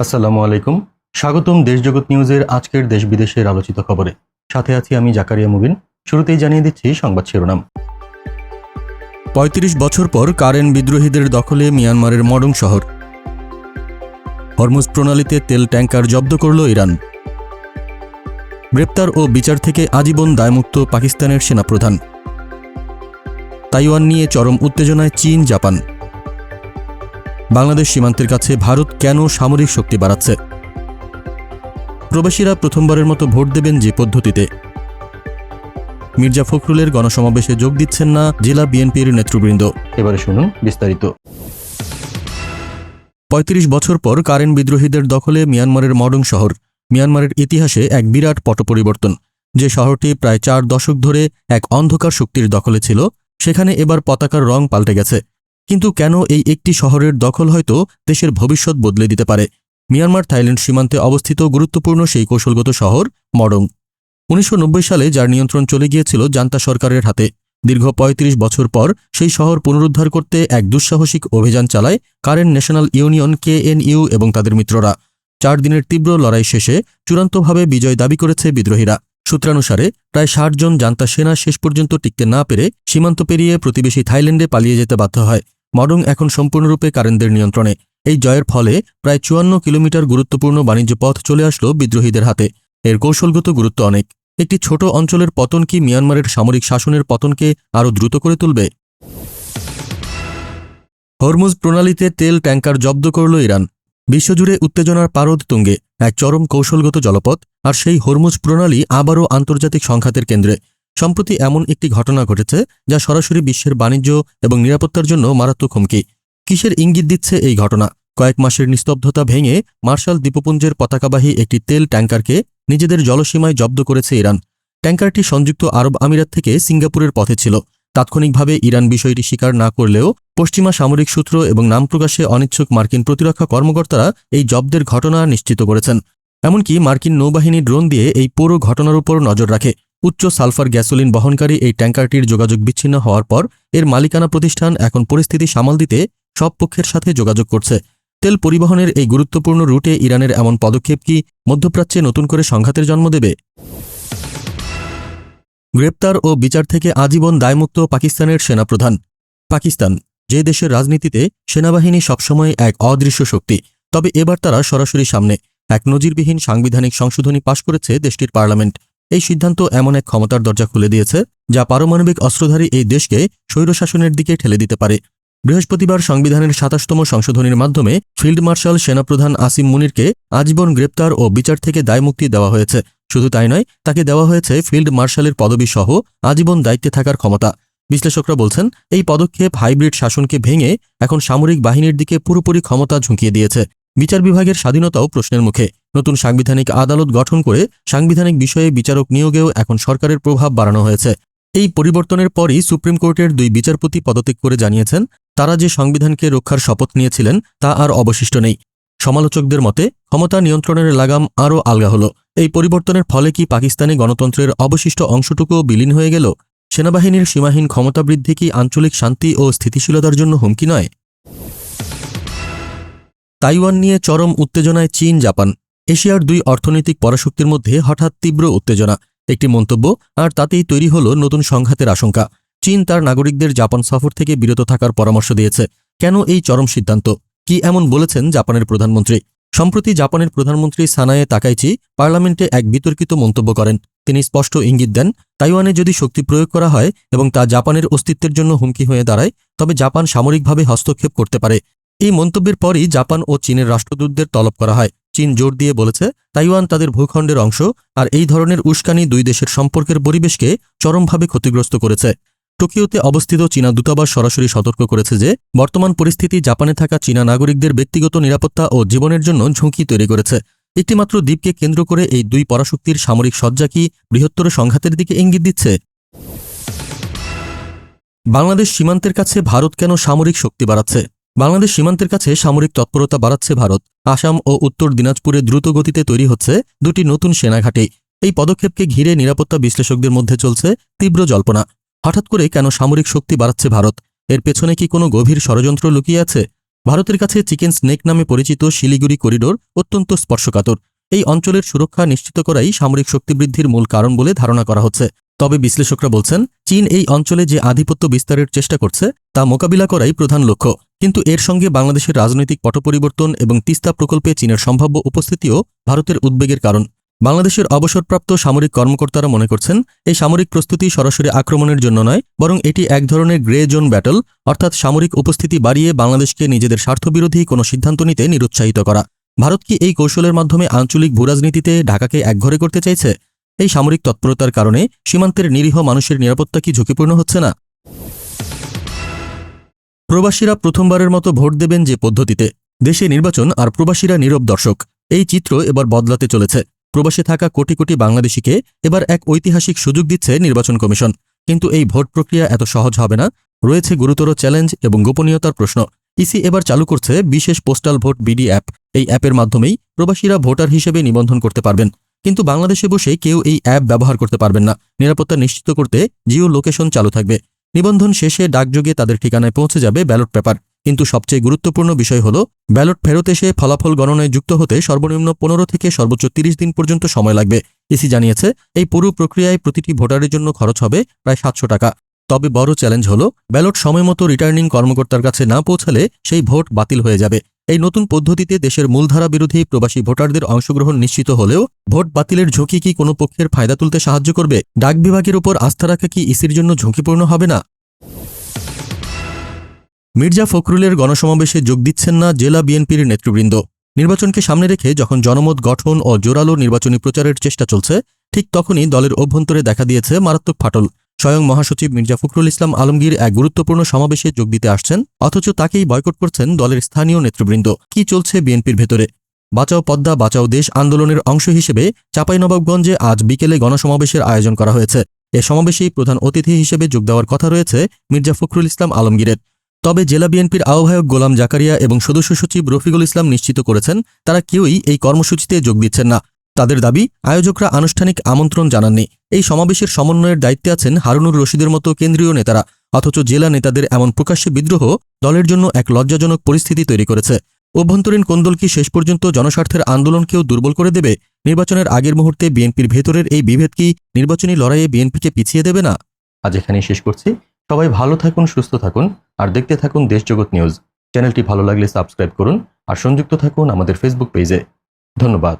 আসসালামু আলাইকুম। স্বাগতম দেশজগৎ নিউজের আজকের দেশ বিদেশের আলোচিত খবরে। সাথে আছি আমি জাকারিয়া মুবিন। শুরুতেই জানিয়ে দিচ্ছি সংবাদ শিরোনাম। পঁয়ত্রিশ বছর পর কারেন বিদ্রোহীদের দখলে মিয়ানমারের মডং শহর। হরমুজ প্রণালীতে তেল ট্যাঙ্কার জব্দ করল ইরান। গ্রেপ্তার ও বিচার থেকে আজীবন দায়মুক্ত পাকিস্তানের সেনাপ্রধান। তাইওয়ান নিয়ে চরম উত্তেজনায় চীন, জাপান। বাংলাদেশ সীমান্তের কাছে ভারত কেন সামরিক শক্তি বাড়াচ্ছে? প্রবাসীরা প্রথমবারের মতো ভোট দেবেন যে পদ্ধতিতে। মির্জা ফখরুলের গণসমাবেশে যোগ দিচ্ছেন না জেলা বিএনপির নেতৃবৃন্দ। এবারে শুনুন বিস্তারিত। পঁয়ত্রিশ বছর পর কারেন বিদ্রোহীদের দখলে মিয়ানমারের মডং শহর। মিয়ানমারের ইতিহাসে এক বিরাট পট পরিবর্তন যে শহরটি প্রায় চার দশক ধরে এক অন্ধকার শক্তির দখলে ছিল সেখানে এবার পতাকার রং পাল্টে গেছে। কিন্তু কেন এই একটি শহরের দখল হয়তো দেশের ভবিষ্যৎ বদলে দিতে পারে? মিয়ানমার, থাইল্যান্ড সীমান্তে অবস্থিত গুরুত্বপূর্ণ সেই কৌশলগত শহর মডং উনিশশো সালে যার নিয়ন্ত্রণ চলে গিয়েছিল জান্তা সরকারের হাতে। দীর্ঘ ৩৫ বছর পর সেই শহর পুনরুদ্ধার করতে এক দুঃসাহসিক অভিযান চালায় কারেন্ট ন্যাশনাল ইউনিয়ন কেএনইউ এবং তাদের মিত্ররা। চার দিনের তীব্র লড়াই শেষে চূড়ান্তভাবে বিজয় দাবি করেছে বিদ্রোহীরা। সূত্রানুসারে প্রায় ষাট জন জান্তা সেনা শেষ পর্যন্ত টিকতে না পেরে সীমান্ত পেরিয়ে প্রতিবেশী থাইল্যান্ডে পালিয়ে যেতে বাধ্য হয়। মডং এখন সম্পূর্ণরূপে কারেনদের নিয়ন্ত্রণে। এই জয়ের ফলে প্রায় চুয়ান্ন কিলোমিটার গুরুত্বপূর্ণ বাণিজ্য পথ চলে আসলো বিদ্রোহীদের হাতে। এর কৌশলগত গুরুত্ব অনেক। একটি ছোট অঞ্চলের পতন কি মিয়ানমারের সামরিক শাসনের পতনকে আরও দ্রুত করে তুলবে? হরমুজ প্রণালীতে তেল ট্যাঙ্কার জব্দ করল ইরান। বিশ্বজুড়ে উত্তেজনার পারদ তুঙ্গে। এক চরম কৌশলগত জলপথ, আর সেই হরমুজ প্রণালী আবারও আন্তর্জাতিক সংঘাতের কেন্দ্রে। সম্প্রতি এমন একটি ঘটনা ঘটেছে যা সরাসরি বিশ্বের বাণিজ্য এবং নিরাপত্তার জন্য মারাত্মক হুমকি। কিসের ইঙ্গিত দিচ্ছে এই ঘটনা? কয়েক মাসের নিস্তব্ধতা ভেঙে মার্শাল দ্বীপপুঞ্জের পতাকাবাহী একটি তেল ট্যাঙ্কারকে নিজেদের জলসীমায় জব্দ করেছে ইরান। ট্যাঙ্কারটি সংযুক্ত আরব আমিরাত থেকে সিঙ্গাপুরের পথে ছিল। তাৎক্ষণিকভাবে ইরান বিষয়টি স্বীকার না করলেও পশ্চিমা সামরিক সূত্র এবং নাম প্রকাশে অনিচ্ছুক মার্কিন প্রতিরক্ষা কর্মকর্তারা এই জব্দের ঘটনা নিশ্চিত করেছেন। এমনকি মার্কিন নৌবাহিনী ড্রোন দিয়ে এই পুরো ঘটনার উপর নজর রাখে। উচ্চ সালফার গ্যাসোলিন বহনকারী এই ট্যাঙ্কারটির যোগাযোগ বিচ্ছিন্ন হওয়ার পর এর মালিকানা প্রতিষ্ঠান এখন পরিস্থিতি সামাল দিতে সব পক্ষের সাথে যোগাযোগ করছে। তেল পরিবহনের এই গুরুত্বপূর্ণ রুটে ইরানের এমন পদক্ষেপ কি মধ্যপ্রাচ্যে নতুন করে সংঘাতের জন্ম দেবে? গ্রেপ্তার ও বিচার থেকে আজীবন দায়মুক্ত পাকিস্তানের সেনাপ্রধান। পাকিস্তান, যে দেশের রাজনীতিতে সেনাবাহিনী সবসময় এক অদৃশ্য শক্তি, তবে এবার তারা সরাসরি সামনে। এক নজিরবিহীন সাংবিধানিক সংশোধনী পাশ করেছে দেশটির পার্লামেন্ট। এই সিদ্ধান্ত এমন এক ক্ষমতার দরজা খুলে দিয়েছে, যা পারমাণবিক অস্ত্রধারী এই দেশকে স্বৈরশাসনের দিকে ঠেলে দিতে পারে। বৃহস্পতিবার সংবিধানের সাতাশতম সংশোধনীর মাধ্যমে ফিল্ড মার্শাল সেনাপ্রধান আসিম মুনিরকে আজীবন গ্রেপ্তার ও বিচার থেকে দায়মুক্তি দেওয়া হয়েছে। শুধু তাই নয়, তাকে দেওয়া হয়েছে ফিল্ড মার্শালের পদবি সহ আজীবন দায়িত্বে থাকার ক্ষমতা। বিশ্লেষকরা বলছেন, এই পদক্ষেপ হাইব্রিড শাসনকে ভেঙে এখন সামরিক বাহিনীর দিকে পুরোপুরি ক্ষমতা ঝুঁকিয়ে দিয়েছে। বিচার বিভাগের স্বাধীনতাও প্রশ্নের মুখে। নতুন সাংবিধানিক আদালত গঠন করে সাংবিধানিক বিষয়ে বিচারক নিয়োগেও এখন সরকারের প্রভাব বাড়ানো হয়েছে। এই পরিবর্তনের পরই সুপ্রিম কোর্টের দুই বিচারপতি পদত্যাগ করে জানিয়েছেন, তারা যে সংবিধানকে রক্ষার শপথ নিয়েছিলেন, তা আর অবশিষ্ট নেই। সমালোচকদের মতে, ক্ষমতা নিয়ন্ত্রণের লাগাম আরও আলগা হল। এই পরিবর্তনের ফলে কি পাকিস্তানি গণতন্ত্রের অবশিষ্ট অংশটুকুও বিলীন হয়ে গেল? সেনাবাহিনীর সীমাহীন ক্ষমতা বৃদ্ধি কি আঞ্চলিক শান্তি ও স্থিতিশীলতার জন্য হুমকি নয়? তাইওয়ান নিয়ে চরম উত্তেজনায় চীন, জাপান। এশিয়ার দুই অর্থনৈতিক পরাশক্তির মধ্যে হঠাৎ তীব্র উত্তেজনা। একটি মন্তব্য, আর তাতেই তৈরি হল নতুন সংঘাতের আশঙ্কা। চীন তার নাগরিকদের জাপান সফর থেকে বিরত থাকার পরামর্শ দিয়েছে। কেন এই চরম সিদ্ধান্ত? কি এমন বলেছেন জাপানের প্রধানমন্ত্রী? সম্প্রতি জাপানের প্রধানমন্ত্রী সানায়ে তাকাইচি পার্লামেন্টে এক বিতর্কিত মন্তব্য করেন। তিনি স্পষ্ট ইঙ্গিত দেন, তাইওয়ানে যদি শক্তি প্রয়োগ করা হয় এবং তা জাপানের অস্তিত্বের জন্য হুমকি হয়ে দাঁড়ায়, তবে জাপান সামরিকভাবে হস্তক্ষেপ করতে পারে। এই মন্তব্যের পরই জাপান ও চীনের রাষ্ট্রদূতদের তলব করা হয়। চীন জোর দিয়ে বলেছে, তাইওয়ান তাদের ভূখণ্ডের অংশ আর এই ধরনের উস্কানি দুই দেশের সম্পর্কের পরিবেশকে চরমভাবে ক্ষতিগ্রস্ত করেছে। টোকিওতে অবস্থিত চীনা দূতাবাস সরাসরি সতর্ক করেছে যে, বর্তমান পরিস্থিতি জাপানে থাকা চীনা নাগরিকদের ব্যক্তিগত নিরাপত্তা ও জীবনের জন্য ঝুঁকি তৈরি করেছে। একটিমাত্র দ্বীপকে কেন্দ্র করে এই দুই পরাশক্তির সামরিক সজ্জা কি বৃহত্তর সংঘাতের দিকে ইঙ্গিত দিচ্ছে? বাংলাদেশ সীমান্তের কাছে ভারত কেন সামরিক শক্তি বাড়াচ্ছে? বাংলাদেশ সীমান্তের কাছে সামরিক তৎপরতা বাড়াচ্ছে ভারত। আসাম ও উত্তর দিনাজপুরে দ্রুত গতিতে তৈরি হচ্ছে দুটি নতুন সেনাঘাঁটি। এই পদক্ষেপকে ঘিরে নিরাপত্তা বিশ্লেষকদের মধ্যে চলছে তীব্র জল্পনা। হঠাৎ করে কেন সামরিক শক্তি বাড়াচ্ছে ভারত? এর পেছনে কি কোনো গভীর ষড়যন্ত্র লুকিয়ে আছে? ভারতের কাছে চিকেন স্নেক নামে পরিচিত শিলিগুড়ি করিডোর অত্যন্ত স্পর্শকাতর। এই অঞ্চলের সুরক্ষা নিশ্চিত করাই সামরিক শক্তিবৃদ্ধির মূল কারণ বলে ধারণা করা হচ্ছে। তবে বিশ্লেষকরা বলছেন, চীন এই অঞ্চলে যে আধিপত্য বিস্তারের চেষ্টা করছে, তা মোকাবিলা করাই প্রধান লক্ষ্য। কিন্তু এর সঙ্গে বাংলাদেশের রাজনৈতিক পট পরিবর্তন এবং তিস্তা প্রকল্পে চীনের সম্ভাব্য উপস্থিতিও ভারতের উদ্বেগের কারণ। বাংলাদেশের অবসরপ্রাপ্ত সামরিক কর্মকর্তারা মনে করছেন, এই সামরিক প্রস্তুতি সরাসরি আক্রমণের জন্য নয়, বরং এটি এক ধরনের গ্রে জোন ব্যাটল, অর্থাৎ সামরিক উপস্থিতি বাড়িয়ে বাংলাদেশকে নিজেদের স্বার্থবিরোধী কোনো সিদ্ধান্ত নিতে নিরুৎসাহিত করা। ভারত কি এই কৌশলের মাধ্যমে আঞ্চলিক ভূরাজনীতিতে ঢাকাকে একঘরে করতে চাইছে? এই সামরিক তৎপরতার কারণে সীমান্তের নিরীহ মানুষের নিরাপত্তা কি ঝুঁকিপূর্ণ হচ্ছে না? প্রবাসীরা প্রথমবারের মতো ভোট দেবেন যে পদ্ধতিতে। দেশে নির্বাচন আর প্রবাসীরা নীরব দর্শক। এই চিত্র এবার বদলাতে চলেছে। প্রবাসে থাকা কোটি কোটি বাংলাদেশিকে এবার এক ঐতিহাসিক সুযোগ দিচ্ছে নির্বাচন কমিশন। কিন্তু এই ভোট প্রক্রিয়া এত সহজ হবে না? রয়েছে গুরুতর চ্যালেঞ্জ এবং গোপনীয়তার প্রশ্ন। ইসি এবার চালু করছে বিশেষ পোস্টাল ভোট বিডি অ্যাপ। এই অ্যাপের মাধ্যমেই প্রবাসীরা ভোটার হিসেবে নিবন্ধন করতে পারবেন। কিন্তু বাংলাদেশে বসে কেউ এই অ্যাপ ব্যবহার করতে পারবেন না। নিরাপত্তা নিশ্চিত করতে জিও লোকেশন চালু থাকবে। নিবন্ধন শেষে ডাকযোগে তাদের ঠিকানায় পৌঁছে যাবে ব্যালট পেপার। কিন্তু সবচেয়ে গুরুত্বপূর্ণ বিষয় হল, ব্যালট ফেরত এসে ফলাফল গণনায় যুক্ত হতে সর্বনিম্ন পনেরো থেকে সর্বোচ্চ তিরিশ দিন পর্যন্ত সময় লাগবে। ইসি জানিয়েছে, এই পুরো প্রক্রিয়ায় প্রতিটি ভোটারের জন্য খরচ হবে প্রায় সাতশো টাকা। তবে বড় চ্যালেঞ্জ হল, ব্যালট সময়মতো রিটার্নিং কর্মকর্তার কাছে না পৌঁছালে সেই ভোট বাতিল হয়ে যাবে। এই নতুন পদ্ধতিতে দেশের মূলধারা বিরোধী প্রবাসী ভোটারদের অংশগ্রহণ নিশ্চিত হলেও, ভোট বাতিলের ঝুঁকি কি কোনো পক্ষের ফায়দা তুলতে সাহায্য করবে? ডাক বিভাগের উপর আস্থা রাখা কি ইসির জন্য ঝুঁকিপূর্ণ হবে না? মির্জা ফখরুলের গণসমাবেশে যোগ দিচ্ছেন না জেলা বিএনপির নেতৃবৃন্দ। নির্বাচনকে সামনে রেখে যখন জনমত গঠন ও জোরালো নির্বাচনী প্রচারের চেষ্টা চলছে, ঠিক তখনই দলের অভ্যন্তরে দেখা দিয়েছে মারাত্মক ফাটল। স্বয়ং মহাসচিব মির্জা ফখরুল ইসলাম আলমগীর এক গুরুত্বপূর্ণ সমাবেশে যোগ দিতে আসছেন, অথচ তাকেই বয়কট করছেন দলের স্থানীয় নেতৃবৃন্দ। কি চলছে বিএনপির ভেতরে? বাঁচাও পদ্মা, বাঁচাও দেশ আন্দোলনের অংশ হিসেবে চাঁপাইনবাবগঞ্জে আজ বিকেলে গণসমাবেশের আয়োজন করা হয়েছে। এ সমাবেশেই প্রধান অতিথি হিসেবে যোগ দেওয়ার কথা রয়েছে মির্জা ফখরুল ইসলাম আলমগীরের। তবে জেলা বিএনপির আহ্বায়ক গোলাম জাকারিয়া এবং সদস্য সচিব রফিকুল ইসলাম নিশ্চিত করেছেন, তারা কেউই এই কর্মসূচিতে যোগ দিচ্ছেন না। তাদের দাবি, আয়োজকরা আনুষ্ঠানিক আমন্ত্রণ জানাননি। এই সমাবেশের সমন্বয়ের দায়িত্বে আছেন হারুনুর রশিদের মতো কেন্দ্রীয় নেতারা, অথচ জেলা নেতাদের এমন প্রকাশ্যে বিদ্রোহ দলের জন্য এক লজ্জাজনক পরিস্থিতি তৈরি করেছে। অভ্যন্তরীণ কোন্দল কি শেষ পর্যন্ত জনস্বার্থের আন্দোলনকেও দুর্বল করে দেবে? নির্বাচনের আগের মুহূর্তে বিএনপির ভেতরের এই বিভেদ কি নির্বাচনী লড়াইয়ে বিএনপিকে পিছিয়ে দেবে না? আজ এখানেই শেষ করছি। সবাই ভালো থাকুন, সুস্থ থাকুন, আর দেখতে থাকুন দেশজগৎ নিউজ। চ্যানেলটি ভালো লাগলে সাবস্ক্রাইব করুন, আর সংযুক্ত থাকুন আমাদের ফেসবুক পেজে। ধন্যবাদ।